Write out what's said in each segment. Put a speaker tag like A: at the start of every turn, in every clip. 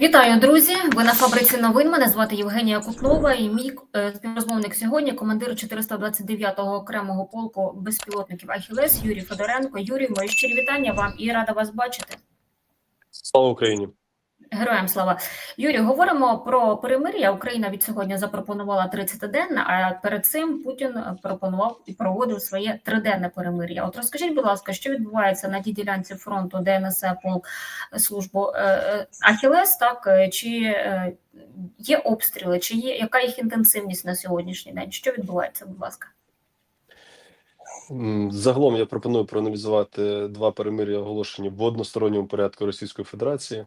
A: Вітаю, друзі! Ви на фабриці новин. Мене звати Євгенія Кутнова і мій е, співрозмовник сьогодні, командир 429-го окремого полку безпілотників Ахілес Юрій Федоренко. Юрій, мої щирі вітання вам і рада вас бачити.
B: Слава Україні!
A: Героям слава Юрій. Говоримо про перемир'я. Україна від сьогодні запропонувала 30 день, а перед цим Путін пропонував і проводив своє триденне перемир'я. От розкажіть, будь ласка, що відбувається на тій ділянці фронту, де несе полк службу е, е, Ахілес, так е, чи є обстріли, чи є яка їх інтенсивність на сьогоднішній день? Що відбувається, будь ласка?
B: Загалом я пропоную проаналізувати два перемир'я, оголошені в односторонньому порядку Російської Федерації.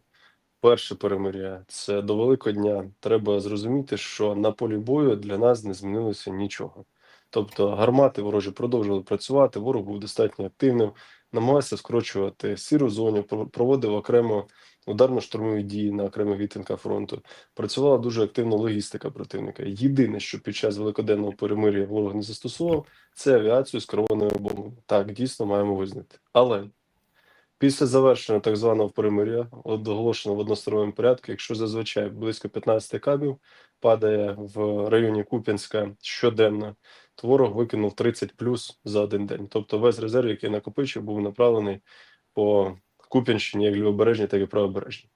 B: Перше перемир'я це до Великодня. Треба зрозуміти, що на полі бою для нас не змінилося нічого. Тобто гармати ворожі продовжували працювати, ворог був достатньо активним, намагався скорочувати сіру зону, про- проводив окремо ударно-штурмові дії на окремих відтинках фронту. Працювала дуже активно логістика противника. Єдине, що під час великоденного перемир'я ворог не застосував, це авіацію з керованою бомбами. Так, дійсно маємо визнати. Але після завершення так званого перемир'я, оголошено в односторонньому порядку, якщо зазвичай близько 15 кабів падає в районі Куп'янська щоденно, то ворог викинув 30 плюс за один день. Тобто весь резерв, який накопичив, був направлений по Куп'янщині, як лівобережній, так і правобережній.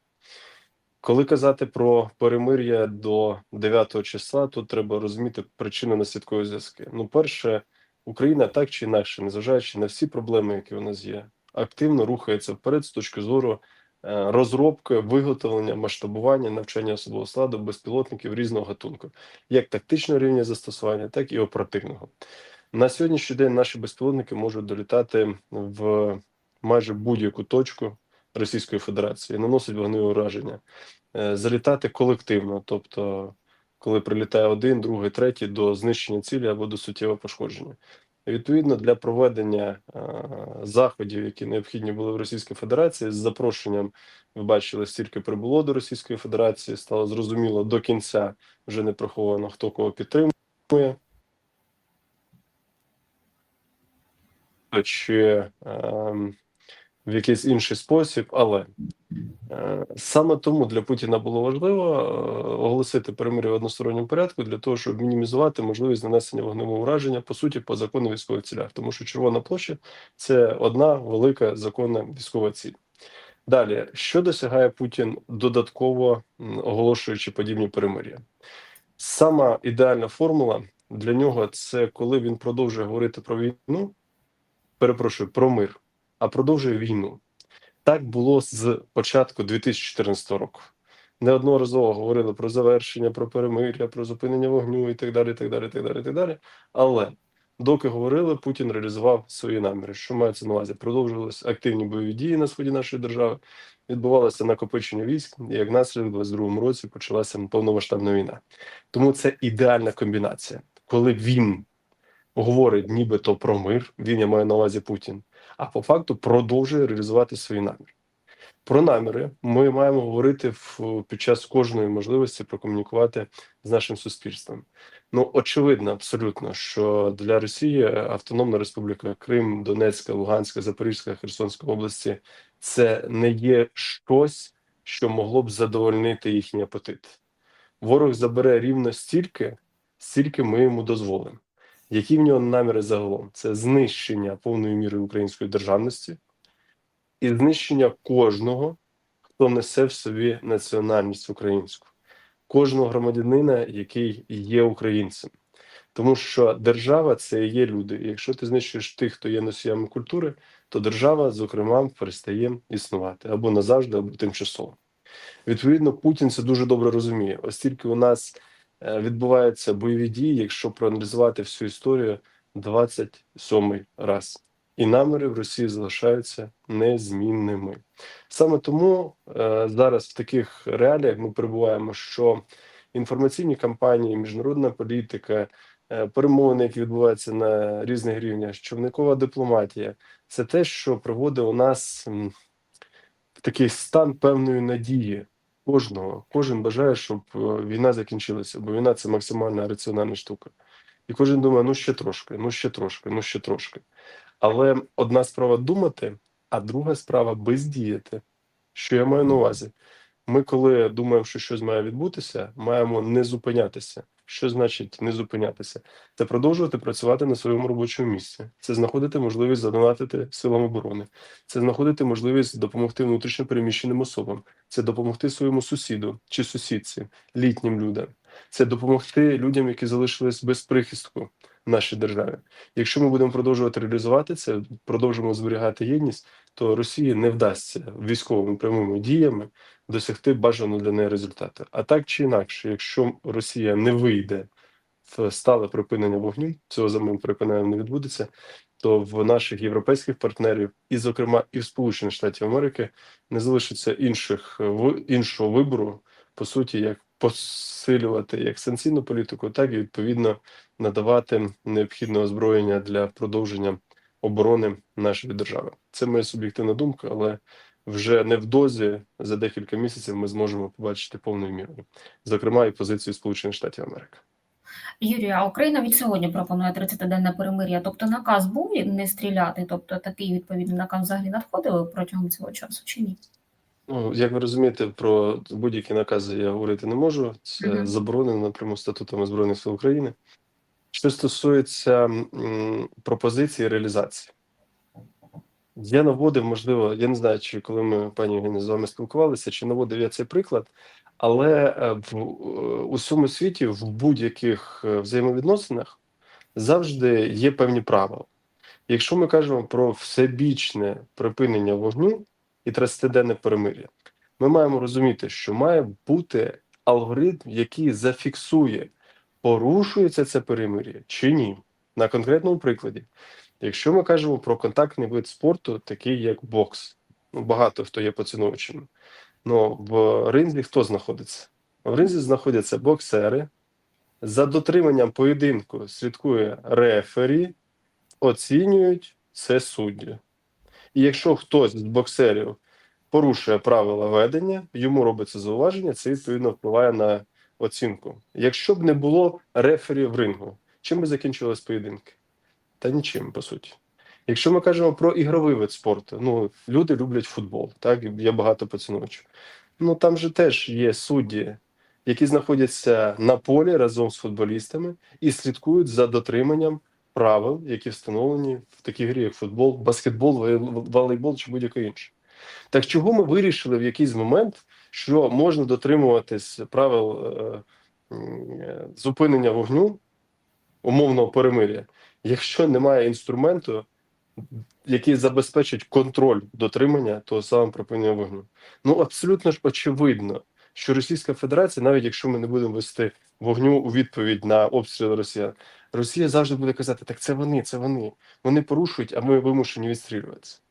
B: Коли казати про перемир'я до 9 числа, тут треба розуміти причинно-наслідкові зв'язки. Ну, перше, Україна так чи інакше, незважаючи на всі проблеми, які у нас є, активно рухається вперед з точки зору е, розробки, виготовлення, масштабування, навчання особового складу безпілотників різного гатунку, як тактичного рівня застосування, так і оперативного. На сьогоднішній день наші безпілотники можуть долітати в майже будь-яку точку Російської Федерації, наносить вогневе ураження, е, залітати колективно, тобто, коли прилітає один, другий, третій до знищення цілі або до суттєвого пошкодження. Відповідно, для проведення е, заходів, які необхідні були в Російській Федерації, з запрошенням ви бачили, стільки прибуло до Російської Федерації, стало зрозуміло до кінця вже не приховано, хто кого підтримує. Чи ем, в якийсь інший спосіб, але е, саме тому для Путіна було важливо е, оголосити перемир'я в односторонньому порядку для того, щоб мінімізувати можливість нанесення вогневого ураження по суті по закону військових цілях, тому що Червона площа це одна велика законна військова ціль. Далі, що досягає Путін додатково оголошуючи подібні перемир'я? Сама ідеальна формула для нього це коли він продовжує говорити про війну, перепрошую, про мир, а продовжує війну. Так було з початку 2014 року. Неодноразово говорили про завершення, про перемир'я, про зупинення вогню і так далі. так далі, так далі, так далі. Але доки говорили, Путін реалізував свої наміри. Що мається на увазі? Продовжувалися активні бойові дії на сході нашої держави, відбувалося накопичення військ, і як наслідок, у 22-му році почалася повномасштабна війна. Тому це ідеальна комбінація, коли він говорить нібито про мир, він я маю на увазі Путін, а по факту продовжує реалізувати свої наміри. Про наміри ми маємо говорити в під час кожної можливості прокомунікувати з нашим суспільством. Ну очевидно, абсолютно, що для Росії Автономна Республіка Крим, Донецька, Луганська, Запорізька, Херсонська області це не є щось, що могло б задовольнити їхній апетит. Ворог забере рівно стільки, стільки ми йому дозволимо. Які в нього наміри загалом? Це знищення повної міри української державності і знищення кожного, хто несе в собі національність українську, кожного громадянина, який є українцем. Тому що держава це є люди. І якщо ти знищуєш тих, хто є носіями культури, то держава, зокрема, перестає існувати або назавжди, або тимчасово. Відповідно, Путін це дуже добре розуміє, оскільки у нас відбуваються бойові дії, якщо проаналізувати всю історію 27 раз. І наміри в Росії залишаються незмінними. Саме тому е, зараз в таких реаліях ми перебуваємо, що інформаційні кампанії, міжнародна політика, е, перемовини, які відбуваються на різних рівнях, човникова дипломатія це те, що приводить у нас в такий стан певної надії кожного. Кожен бажає, щоб е, війна закінчилася, бо війна це максимальна раціональна штука. І кожен думає, ну ще трошки, ну ще трошки, ну ще трошки. Але одна справа думати, а друга справа бездіяти. Що я маю на увазі? Ми, коли думаємо, що щось має відбутися, маємо не зупинятися. Що значить не зупинятися? Це продовжувати працювати на своєму робочому місці. Це знаходити можливість задонатити силам оборони. Це знаходити можливість допомогти внутрішньо переміщеним особам. Це допомогти своєму сусіду чи сусідці, літнім людям. Це допомогти людям, які залишились без прихистку нашій державі. Якщо ми будемо продовжувати реалізувати це, продовжимо зберігати єдність, то Росії не вдасться військовими прямими діями досягти бажаного для неї результату. А так чи інакше, якщо Росія не вийде в стале припинення вогню, цього за моїм переконанням не відбудеться, то в наших європейських партнерів, і, зокрема, і в Сполучених Штатів Америки, не залишиться інших іншого вибору, по суті, як посилювати як санкційну політику, так і відповідно надавати необхідне озброєння для продовження оборони нашої держави. Це моя суб'єктивна думка, але вже невдовзі за декілька місяців ми зможемо побачити повною мірою, зокрема і позицію Сполучених Штатів Америки.
A: Юрію, а Україна від сьогодні пропонує 30-денне перемир'я. Тобто наказ був не стріляти, тобто такий відповідний наказ взагалі надходив протягом цього часу чи ні?
B: Ну, як ви розумієте, про будь-які накази я говорити не можу. Це
A: Мгм.
B: заборонено напряму статутами Збройних сил України. Що стосується пропозиції реалізації, я наводив, можливо, я не знаю, чи коли ми пані з вами спілкувалися, чи наводив я цей приклад, але е, в е, усьому світі в будь-яких е, взаємовідносинах завжди є певні правила. Якщо ми кажемо про всебічне припинення вогню і 30-денне перемир'я, ми маємо розуміти, що має бути алгоритм, який зафіксує, порушується це перемир'я чи ні. На конкретному прикладі, якщо ми кажемо про контактний вид спорту, такий як бокс, ну багато хто є поціновувачами. Ну в ринзі хто знаходиться? В ринзі знаходяться боксери. За дотриманням поєдинку слідкує рефері, оцінюють це судді. І якщо хтось з боксерів порушує правила ведення, йому робиться зауваження, це відповідно впливає на оцінку. Якщо б не було рефері в рингу, чим би закінчились поєдинки? Та нічим, по суті. Якщо ми кажемо про ігровий вид спорту, ну люди люблять футбол, так є багато поціновувачів. Ну там же теж є судді, які знаходяться на полі разом з футболістами і слідкують за дотриманням правил, які встановлені в такій грі, як футбол, баскетбол, волейбол чи будь-яке інше. Так чого ми вирішили в якийсь момент, що можна дотримуватись правил е, е, зупинення вогню, умовного перемир'я, якщо немає інструменту, який забезпечить контроль дотримання того самого припинення вогню? Ну абсолютно ж очевидно, що Російська Федерація, навіть якщо ми не будемо вести вогню у відповідь на обстріли Росіян, Росія завжди буде казати: так це вони, це вони. Вони порушують, а ми вимушені відстрілюватися.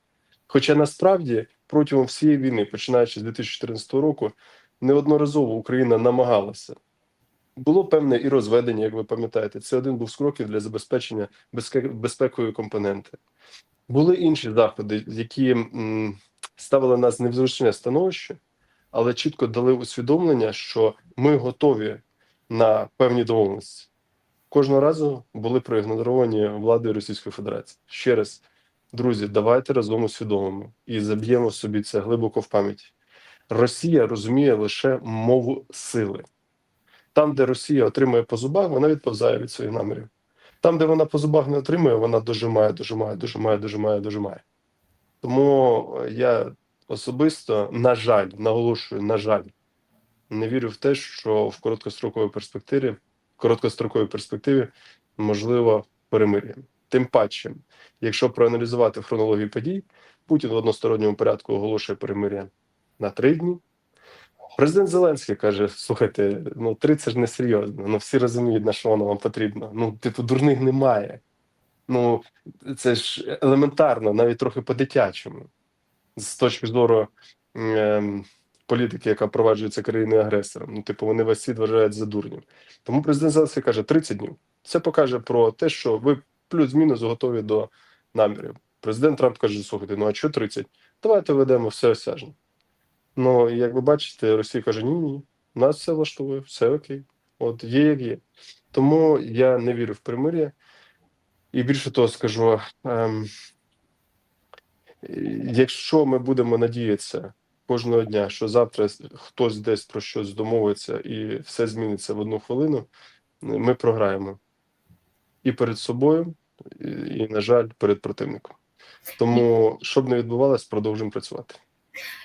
B: Хоча насправді протягом всієї війни, починаючи з 2014 року, неодноразово Україна намагалася. Було певне і розведення, як ви пам'ятаєте. Це один був з кроків для забезпечення безпе- безпекової компоненти. Були інші заходи, які ставили нас не в зручне становище, але чітко дали усвідомлення, що ми готові на певні домовленості. Кожного разу були проігноровані владою Російської Федерації. Ще раз, друзі, давайте разом усвідомимо і заб'ємо собі це глибоко в пам'яті. Росія розуміє лише мову сили. Там, де Росія отримує по зубах, вона відповзає від своїх намірів. Там, де вона по зубах не отримує, вона дожимає, дожимає, дожимає, дожимає, дожимає. Тому я особисто, на жаль, наголошую, на жаль, не вірю в те, що в короткостроковій перспективі, в короткостроковій перспективі можливо перемир'я. Тим паче, якщо проаналізувати хронологію подій, Путін в односторонньому порядку оголошує перемир'я на три дні. Президент Зеленський каже: слухайте, ну три це ж не серйозно. Ну всі розуміють, на що воно вам потрібно. Ну, типу, дурних немає. Ну, це ж елементарно, навіть трохи по-дитячому, з точки зору ем, політики, яка впроваджується країною агресором. Ну, типу, вони весь світ вважають за дурнів. Тому президент Зеленський каже 30 днів. Це покаже про те, що ви плюс-мінус готові до намірів. Президент Трамп каже: слухайте, ну а що 30? Давайте ведемо все осяжно. Ну, як ви бачите, Росія каже: ні, ні, нас все влаштовує, все окей. От є як є. Тому я не вірю в примир'я. І більше того скажу: ем, якщо ми будемо надіятися кожного дня, що завтра хтось десь про щось домовиться і все зміниться в одну хвилину, ми програємо і перед собою, і, і, на жаль, перед противником. Тому, щоб не відбувалось, продовжуємо працювати.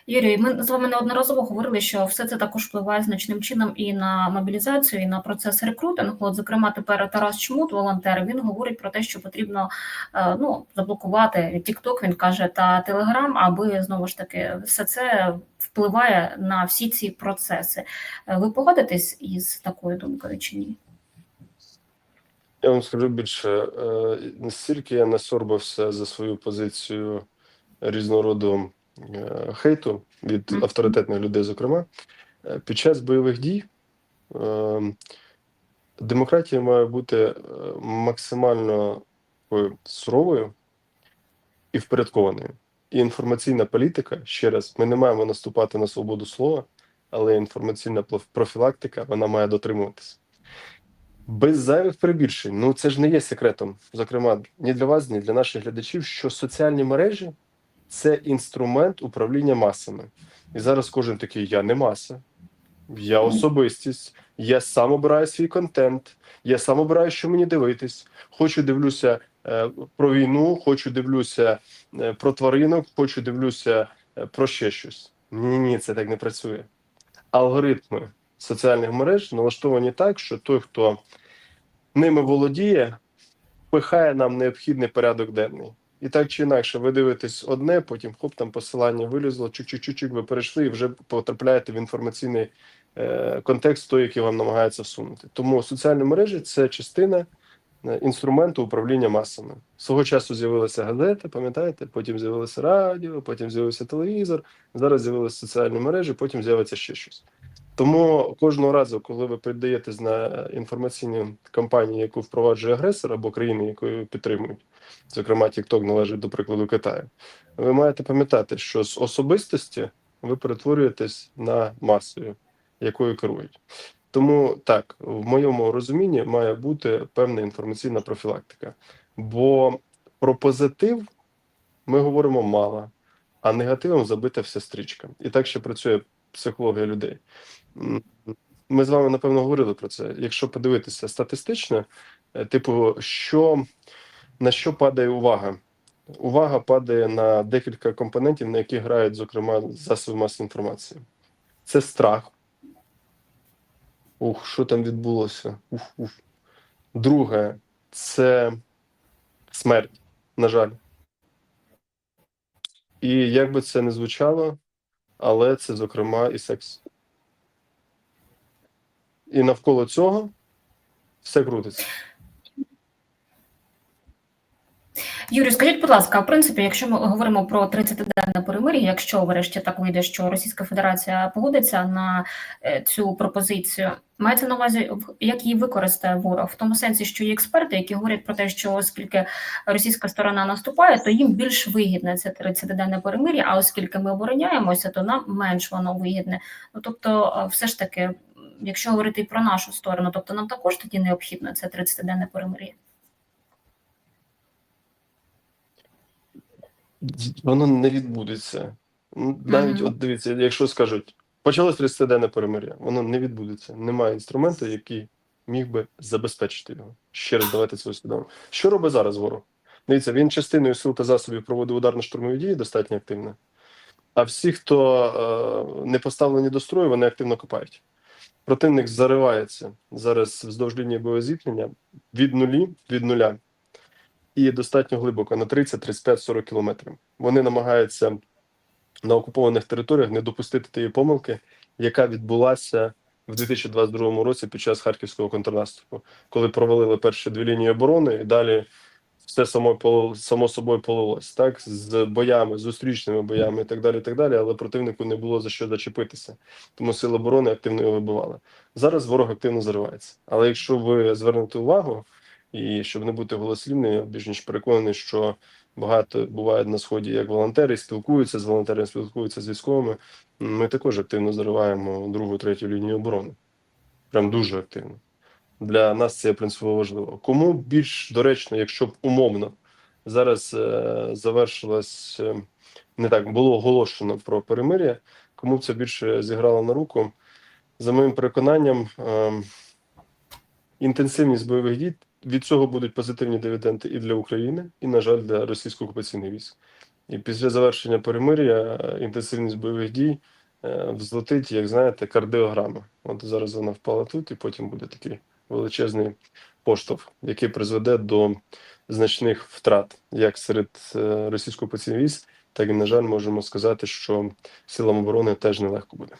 A: Юрій, ми з вами неодноразово говорили, що все це також впливає значним чином і на мобілізацію, і на процес рекрутингу. От, зокрема, тепер Тарас Чмут, волонтер, він говорить про те, що потрібно е, ну заблокувати TikTok, Він каже, та Telegram, аби знову ж таки все це впливає на всі ці процеси. Е, Ви погодитесь із такою думкою чи ні?
B: Я вам скажу більше, е, настільки я насорбався за свою позицію різного роду е, хейту від авторитетних людей, зокрема, е, під час бойових дій демократія має бути максимально суровою і впорядкованою. І інформаційна політика, ще раз, ми не маємо наступати на свободу слова, але інформаційна профілактика вона має дотримуватися. Без зайвих перебільшень. Ну це ж не є секретом, зокрема, ні для вас, ні для наших глядачів, що соціальні мережі це інструмент управління масами. І зараз кожен такий: я не маса, я особистість, я сам обираю свій контент, я сам обираю, що мені дивитись. Хочу дивлюся е, про війну, хочу дивлюся е, про тваринок, хочу дивлюся е, про ще щось. Ні, ні, це так не працює. Алгоритми соціальних мереж налаштовані так, що той, хто ними володіє, пихає нам необхідний порядок денний. І так чи інакше, ви дивитесь одне, потім хоп, там посилання вилізло, чук-чук-чук, ви перейшли і вже потрапляєте в інформаційний е, контекст, той, який вам намагається всунути. Тому соціальні мережі це частина е, інструменту управління масами. Свого часу з'явилася газета, пам'ятаєте? Потім з'явилося радіо, потім з'явився телевізор. Зараз з'явилися соціальні мережі, потім з'явиться ще щось. Тому кожного разу, коли ви піддаєтесь на інформаційні кампанії, яку впроваджує агресор або країни, якою підтримують, зокрема, TikTok належить до прикладу Китаю, ви маєте пам'ятати, що з особистості ви перетворюєтесь на масою, якою керують. Тому так, в моєму розумінні має бути певна інформаційна профілактика. Бо про позитив ми говоримо мало, а негативом забита вся стрічка. І так ще працює психологія людей. Ми з вами напевно говорили про це. Якщо подивитися статистично, е, типу, що на що падає увага? Увага падає на декілька компонентів, на які грають, зокрема, засоби масової інформації. Це страх. Ух, що там відбулося? Ух, ух. Друге, це смерть, на жаль. І як би це не звучало, але це, зокрема, і секс. І навколо цього все крутиться.
A: Юрій, скажіть, будь ласка, в принципі, якщо ми говоримо про 30-денне перемир'я, якщо врешті так вийде, що Російська Федерація погодиться на е, цю пропозицію, мається на увазі, як її використає ворог, в тому сенсі, що є експерти, які говорять про те, що оскільки російська сторона наступає, то їм більш вигідне це 30-денне перемир'я, а оскільки ми обороняємося, то нам менш воно вигідне. Ну тобто, е, все ж таки, якщо говорити і про нашу сторону, тобто нам також тоді необхідно це 30-денне перемир'я.
B: Воно не відбудеться. Ну, Навіть,
A: Мгм.
B: от дивіться, якщо скажуть, почалось 30-денне перемир'я, воно не відбудеться. Немає інструменту, який міг би забезпечити його. Ще раз давайте це усвідомимо. Що робить зараз ворог? Дивіться, він частиною сил та засобів проводив ударно-штурмові дії достатньо активно. А всі, хто е, не поставлені до строю, вони активно копають. Противник заривається зараз вздовж лінії боєзіткнення від нулі, від нуля і достатньо глибоко на 30, 35, 40 кілометрів. Вони намагаються на окупованих територіях не допустити тієї помилки, яка відбулася в 2022 році під час харківського контрнаступу, коли провалили перші дві лінії оборони, і далі все само само собою полилось, так з боями, зустрічними боями і так далі. і так далі. Але противнику не було за що зачепитися, тому сили оборони активно його вибивали. Зараз ворог активно заривається. Але якщо ви звернете увагу, і щоб не бути голослівним, я більш ніж переконаний, що багато буває на сході як волонтери, спілкуються з волонтерами, спілкуються з військовими. Ми також активно зариваємо другу, третю лінію оборони. Прям дуже активно. Для нас це принципово важливо. Кому більш доречно, якщо б умовно зараз е, завершилось е, не так, було оголошено про перемир'я, кому б це більше зіграло на руку. За моїм переконанням, ем, інтенсивність бойових дій від цього будуть позитивні дивіденди і для України, і, на жаль, для російсько-окупаційних військ. І після завершення перемир'я е, інтенсивність бойових дій е, взлетить, як знаєте, кардіограма. От зараз вона впала тут, і потім буде такий величезний поштовх, який призведе до значних втрат як серед російського російсько-окупаційних так і, на жаль, можемо сказати, що силам оборони теж нелегко буде.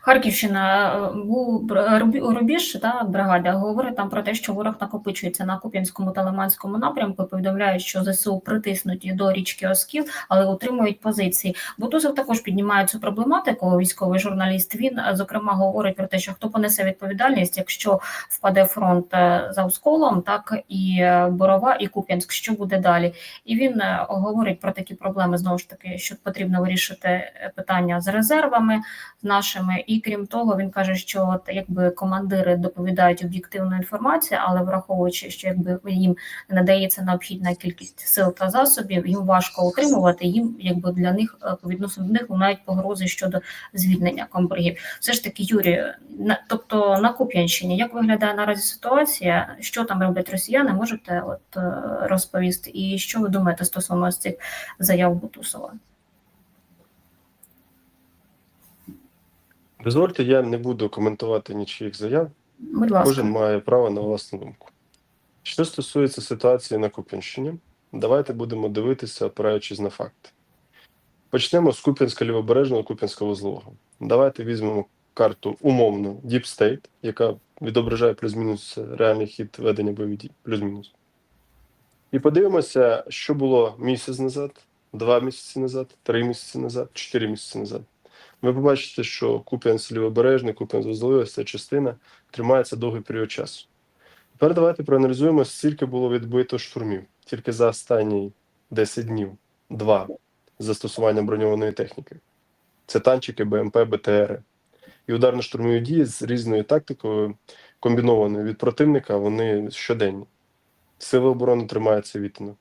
A: Харківщина е, був рубіж та бригада говорить там про те, що ворог накопичується на Куп'янському та Лиманському напрямку. Повідомляють, що ЗСУ притиснуті до річки Оскіл, але утримують позиції. Бутусов також піднімає цю проблематику. Військовий журналіст. Він е, зокрема говорить про те, що хто понесе відповідальність, якщо впаде фронт е, за Осколом, так і Борова, і Куп'янськ. Що буде далі? І він говорить про такі проблеми знову ж таки, що потрібно вирішити питання з резервами нашими. І крім того, він каже, що от, якби командири доповідають об'єктивну інформацію, але враховуючи, що якби їм надається необхідна кількість сил та засобів, їм важко утримувати. Їм якби для них е, по відносину до них лунають погрози щодо звільнення комбригів. Все ж таки, Юрій, на тобто на Куп'янщині, як виглядає наразі ситуація? Що там роблять росіяни? Можете от е, розповісти? І що ви думаєте стосовно цих заяв Бутусова?
B: Дозвольте, я не буду коментувати нічиїх заяв.
A: Будь ласка.
B: Кожен має право на власну думку. Що стосується ситуації на Куп'янщині, давайте будемо дивитися, опираючись на факти. Почнемо з Куп'янська лівобережного Куп'янська вузлового. Давайте візьмемо карту умовно Deep State, яка відображає плюс-мінус реальний хід ведення бойових дій, плюс-мінус. І подивимося, що було місяць назад, два місяці назад, три місяці назад, чотири місяці назад. Ви побачите, що Куп'янськ лівобережний, Куп'янськ вузловий, ось ця частина тримається довгий період часу. Тепер давайте проаналізуємо, скільки було відбито штурмів тільки за останні 10 днів, два застосування броньованої техніки. Це танчики, БМП, БТРи. І ударно-штурмові дії з різною тактикою, комбінованою від противника, вони щоденні. Сили оборони тримаються відтинок.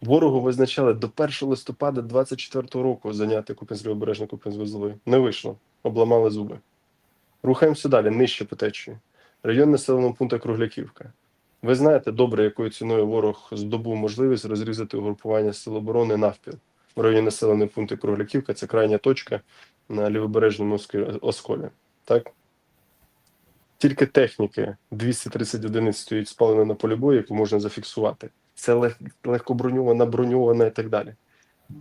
B: Ворогу визначали до 1 листопада 24 року зайняти Куп'янськ лівобережний Куп'янськ вузловий. Не вийшло, обламали зуби. Рухаємося далі, нижче по течії. Район населеного пункту Кругляківка. Ви знаєте добре, якою ціною ворог здобув можливість розрізати угрупування сил оборони навпіл. В районі населеного пункту Кругляківка це крайня точка на лівобережному осколі. Так? Тільки техніки 230 одиниць стоїть спалено на полі бою, яку можна зафіксувати. Це лег- легкоброньована, броньована і так далі.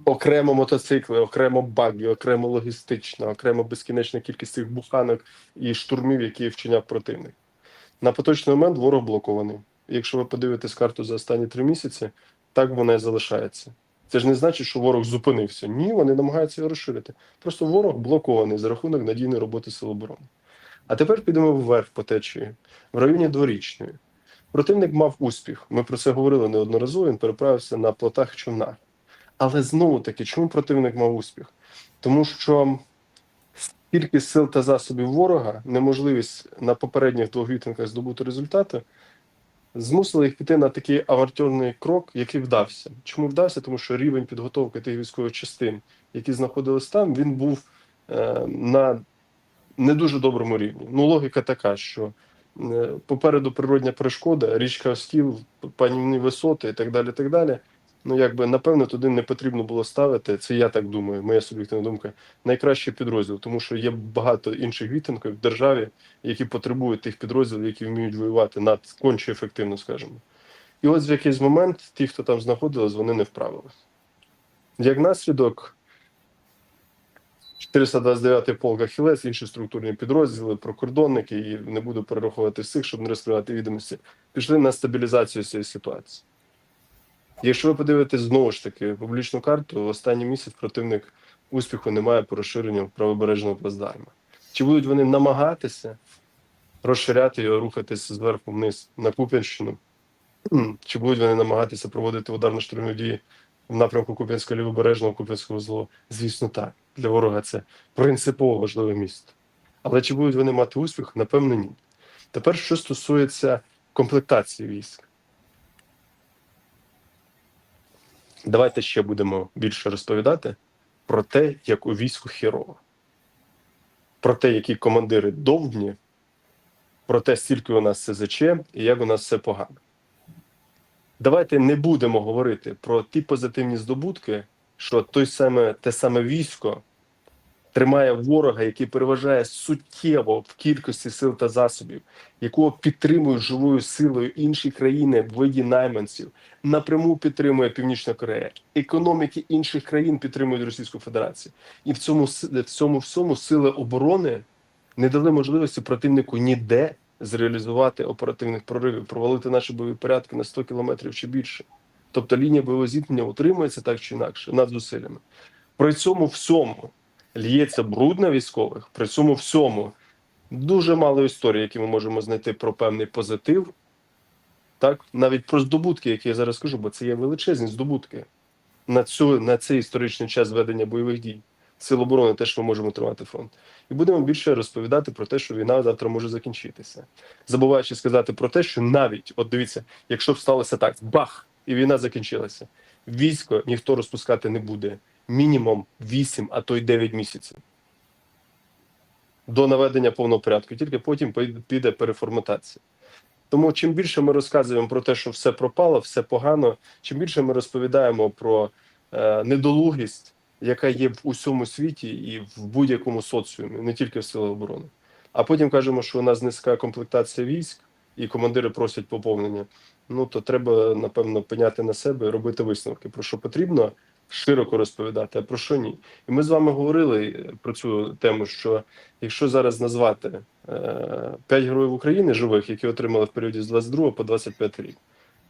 B: Окремо мотоцикли, окремо баги, окремо логістична, окремо безкінечна кількість цих буханок і штурмів, які вчиняв противник. На поточний момент ворог блокований. Якщо ви подивитесь карту за останні три місяці, так вона і залишається. Це ж не значить, що ворог зупинився. Ні, вони намагаються його розширити. Просто ворог блокований за рахунок надійної роботи Сил оборони. А тепер підемо вверх по течії, в районі дворічної. Противник мав успіх. Ми про це говорили неодноразово. Він переправився на плотах човнах. Але знову таки, чому противник мав успіх? Тому що кількість сил та засобів ворога, неможливість на попередніх двох вітинках здобути результати, змусили їх піти на такий авантюрний крок, який вдався. Чому вдався? Тому що рівень підготовки тих військових частин, які знаходились там, він був е, на не дуже доброму рівні. Ну, логіка така, що попереду природня перешкода, річка Оскіл, панівні висоти і так далі. так далі. Ну, якби напевно туди не потрібно було ставити. Це я так думаю, моя суб'єктивна думка. Найкращий підрозділ, тому що є багато інших вітинків в державі, які потребують тих підрозділів, які вміють воювати над конче ефективно, скажімо. І ось в якийсь момент ті, хто там знаходились, вони не вправились. Як наслідок, 429-й полк Ахілес, інші структурні підрозділи, прикордонники, і не буду перераховувати всіх, щоб не розкривати відомості, пішли на стабілізацію цієї ситуації. Якщо ви подивитесь знову ж таки публічну карту, останній місяць противник успіху немає по розширенню правобережного плацдарма. Чи будуть вони намагатися розширяти його, рухатися зверху вниз на Куп'янщину? Чи будуть вони намагатися проводити ударно-штурмові дії в напрямку Куп'янського лівобережного Куп'янського зло? Звісно, так. Для ворога це принципово важливе місто. Але чи будуть вони мати успіх? Напевно, ні. Тепер, що стосується комплектації військ. Давайте ще будемо більше розповідати про те, як у війську хірово. про те, які командири довбні, про те, скільки у нас СЗЧ і як у нас все погано. Давайте не будемо говорити про ті позитивні здобутки, що той саме, те саме військо тримає ворога, який переважає суттєво в кількості сил та засобів, якого підтримують живою силою інші країни в виді найманців, напряму підтримує Північна Корея. Економіки інших країн підтримують Російську Федерацію. І в цьому в цьому всьому сили оборони не дали можливості противнику ніде зреалізувати оперативних проривів, провалити наші бойові порядки на 100 кілометрів чи більше. Тобто лінія бойового зіткнення утримується так чи інакше над зусиллями. При цьому всьому лється бруд на військових, при цьому всьому дуже мало історій, які ми можемо знайти про певний позитив. Так, навіть про здобутки, які я зараз скажу, бо це є величезні здобутки на цю на цей історичний час ведення бойових дій. Сил оборони теж ми можемо тримати фронт. І будемо більше розповідати про те, що війна завтра може закінчитися, забуваючи сказати про те, що навіть, от дивіться, якщо б сталося так, бах, і війна закінчилася, військо ніхто розпускати не буде мінімум 8, а то й 9 місяців до наведення повного порядку. Тільки потім піде переформатація. Тому чим більше ми розказуємо про те, що все пропало, все погано, чим більше ми розповідаємо про е, недолугість, яка є в усьому світі і в будь-якому соціумі, не тільки в силах оборони. А потім кажемо, що у нас низька комплектація військ, і командири просять поповнення. Ну то треба напевно пеняти на себе і робити висновки, про що потрібно широко розповідати, а про що ні. І ми з вами говорили про цю тему, що якщо зараз назвати е, героїв України живих, які отримали в періоді з 22 по 25 рік.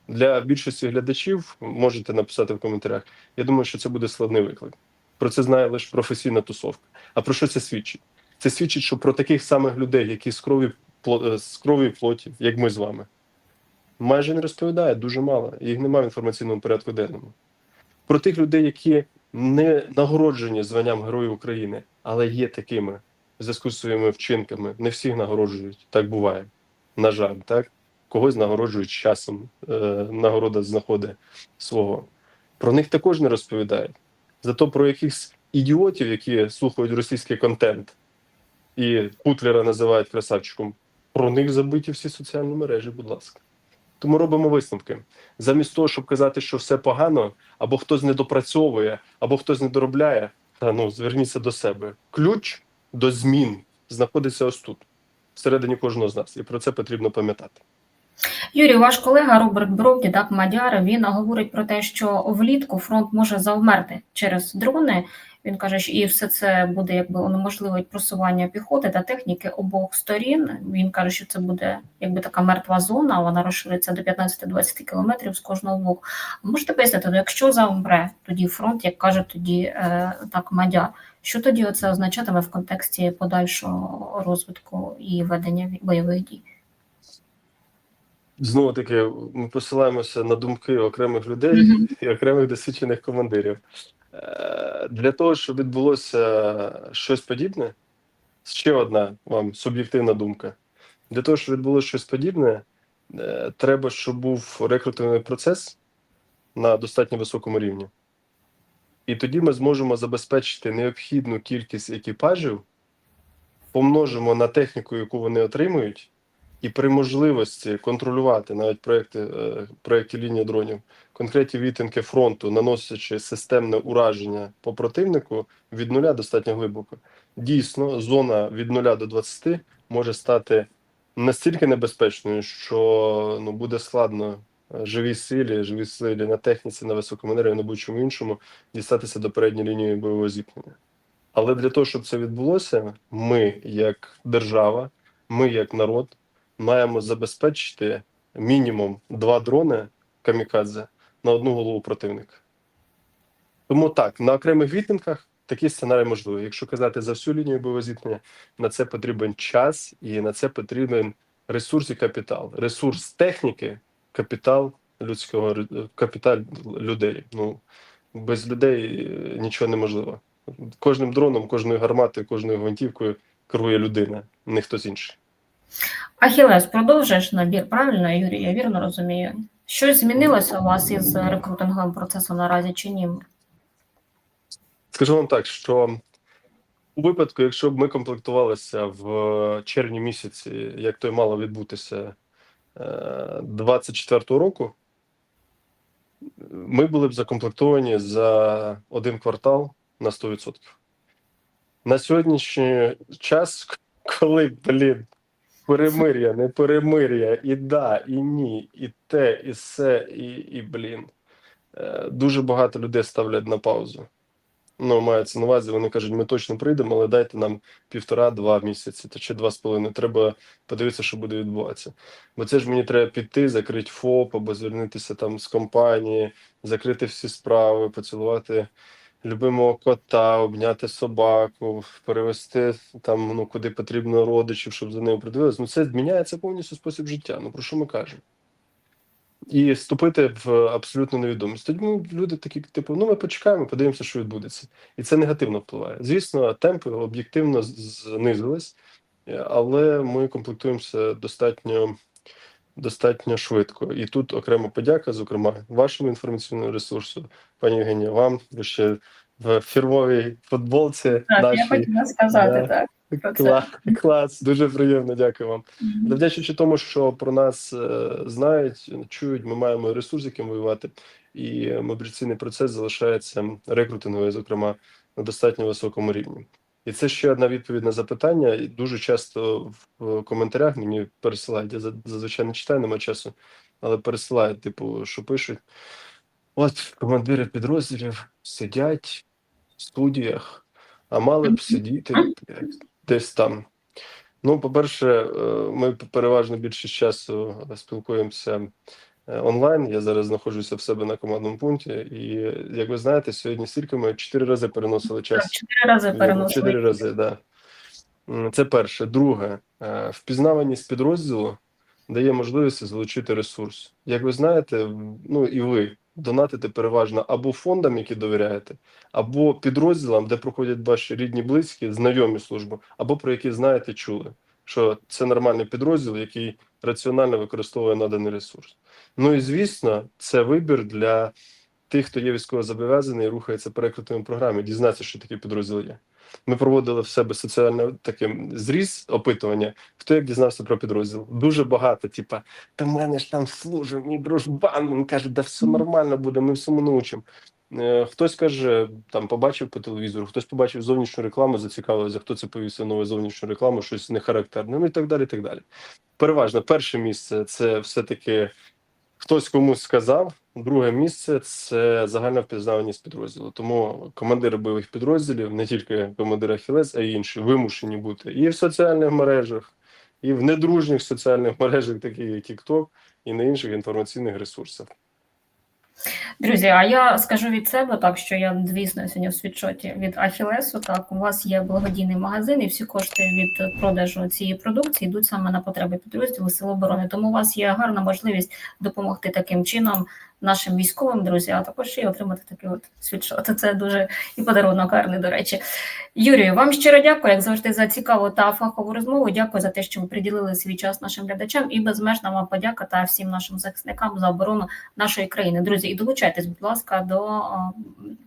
B: Для більшості глядачів можете написати в коментарях. Я думаю, що це буде складний виклик. Про це знає лише професійна тусовка. А про що це свідчить? Це свідчить, що про таких самих людей, які з крові е, з крові плоті, як ми з вами, майже не розповідають дуже мало. Їх немає в інформаційному порядку денному. Про тих людей, які не нагороджені званням Героїв України, але є такими в зв'язку з своїми вчинками. Не всіх нагороджують. Так буває. На жаль, так когось нагороджують часом. Е, нагорода знаходить свого. Про них також не розповідають. Зато про якихось ідіотів, які слухають російський контент і Путлера називають красавчиком, про них забиті всі соціальні мережі, будь ласка. Тому робимо висновки. Замість того, щоб казати, що все погано, або хтось недопрацьовує, або хтось не доробляє, та ну зверніться до себе. Ключ до змін знаходиться ось тут, всередині кожного з нас, і про це потрібно пам'ятати.
A: Юрій, ваш колега Роберт Бровді, так Мадяр, він говорить про те, що влітку фронт може завмерти через дрони. Він каже, що і все це буде якби унеможливить просування піхоти та техніки обох сторін. Він каже, що це буде якби така мертва зона, вона розшириться до 15-20 кілометрів з кожного боку. Можете пояснити, ну, якщо завмре тоді фронт, як каже тоді е, так Мадяр, що тоді це означатиме в контексті подальшого розвитку і ведення бойових дій?
B: Знову таки, ми посилаємося на думки окремих людей
A: Мгм.
B: і окремих досвідчених командирів. Для того, щоб відбулося щось подібне, ще одна вам суб'єктивна думка. Для того, щоб відбулося щось подібне, е, треба, щоб був рекрутивний процес на достатньо високому рівні. І тоді ми зможемо забезпечити необхідну кількість екіпажів, помножимо на техніку, яку вони отримують, і при можливості контролювати навіть проекти, е, проекти лінії дронів, конкретні відтинки фронту, наносячи системне ураження по противнику від нуля достатньо глибоко. Дійсно, зона від нуля до 20 може стати настільки небезпечною, що ну буде складно е, живій силі, живій силі на техніці, на високому енергії, на будь-чому іншому дістатися до передньої лінії бойового зіткнення. Але для того, щоб це відбулося, ми, як держава, ми, як народ, маємо забезпечити мінімум два дрони камікадзе на одну голову противника. Тому так, на окремих відтинках такий сценарій можливий. Якщо казати за всю лінію бойового зіткнення, на це потрібен час і на це потрібен ресурс і капітал. Ресурс техніки, капітал людського капітал людей. Ну без людей е, нічого неможливо. Кожним дроном, кожною гарматою, кожною гвинтівкою керує людина, не хтось інший.
A: Ахілес, продовжуєш набір, правильно, Юрій, я вірно розумію? Щось змінилося у вас із рекрутинговим процесом наразі чи ні?
B: Скажу вам так, що У випадку, якщо б ми комплектувалися в червні місяці, як то й мало відбутися е, 24-го року, ми були б закомплектовані за один квартал на 100%. На сьогоднішній час, коли, блін, перемир'я, не перемир'я, і да, і ні, і те, і все, і, і блін. Е, Дуже багато людей ставлять на паузу. Ну, мається на увазі, вони кажуть, ми точно прийдемо, але дайте нам півтора-два місяці, та чи два з половиною. Треба подивитися, що буде відбуватися. Бо це ж мені треба піти, закрити ФОП, або звернутися там з компанії, закрити всі справи, поцілувати любимого кота, обняти собаку, перевести там, ну, куди потрібно родичів, щоб за ними придивилися. Ну, це зміняється повністю спосіб життя. Ну про що ми кажемо? І вступити в абсолютну невідомість. Тоді люди такі, типу, ну ми почекаємо, подивимося, що відбудеться. І це негативно впливає. Звісно, темпи об'єктивно знизились, але ми комплектуємося достатньо, достатньо швидко. І тут окрема подяка, зокрема, вашому інформаційному ресурсу, пані Євгенія, вам ви ще в фірмовій футболці
A: Так, я
B: нашій.
A: хотіла сказати,
B: Да.
A: так.
B: Клас, клас, дуже приємно, дякую вам.
A: Мгм.
B: Завдячуючи тому, що про нас е, знають, чують, ми маємо ресурс, яким воювати, і мобілізаційний процес залишається рекрутинговий, зокрема, на достатньо високому рівні. І це ще одна відповідь на запитання. І дуже часто в коментарях мені пересилають. Я зазвичай не читаю, немає часу, але пересилають, типу, що пишуть: от командири підрозділів сидять в студіях, а мали б сидіти десь там. Ну, по-перше, е, ми переважно більшість часу спілкуємося онлайн. Я зараз знаходжуся в себе на командному пункті, і як ви знаєте, сьогодні стільки ми чотири рази переносили час.
A: чотири рази переносили.
B: Чотири рази, да. Це перше. Друге, е, впізнаваність підрозділу дає можливість залучити ресурс. Як ви знаєте, ну і ви донатите переважно або фондам, які довіряєте, або підрозділам, де проходять ваші рідні, близькі, знайомі служби, або про які знаєте, чули, що це нормальний підрозділ, який раціонально використовує наданий ресурс. Ну і звісно, це вибір для тих, хто є військовозобов'язаний і рухається по рекрутивній програмі, дізнатися, що такі підрозділ є. Ми проводили в себе соціальне таке зріз опитування. Хто як дізнався про підрозділ? Дуже багато. Типа, та мене ж там служив мій дружбан. Він каже, да все нормально буде, ми всьому научимо. Е, Хтось каже, там побачив по телевізору, хтось побачив зовнішню рекламу, зацікавився, хто це повісив нову зовнішню рекламу, щось нехарактерне, ну і так далі. і так далі. Переважно, перше місце це все-таки хтось комусь сказав. Друге місце це загальна впізнаваність підрозділу. Тому командири бойових підрозділів, не тільки командири Ахілес, а й інші вимушені бути і в соціальних мережах, і в недружніх соціальних мережах, такі як TikTok, і на інших інформаційних ресурсах.
A: Друзі, а я скажу від себе, так що я, звісно, сьогодні в світшоті від Ахілесу. Так, у вас є благодійний магазин, і всі кошти від продажу цієї продукції йдуть саме на потреби підрозділу Сил оборони. Тому у вас є гарна можливість допомогти таким чином нашим військовим, друзі, а також і отримати такий от світшот. Це дуже і подарунок гарний, до речі. Юрію, вам щиро дякую, як завжди, за цікаву та фахову розмову. Дякую за те, що ви приділили свій час нашим глядачам, і безмежна вам подяка та всім нашим захисникам за оборону нашої країни. Друзі, і долучайтесь, будь ласка, до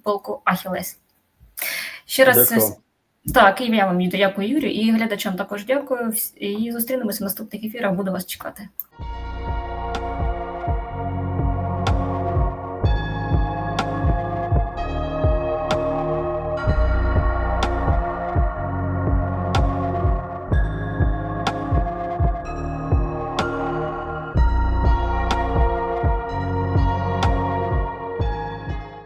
A: полку Ахілес. Ще раз
B: Дякую.
A: так, і я вам дякую, Юрію, і глядачам також дякую. І зустрінемося в наступних ефірах. Буду вас чекати.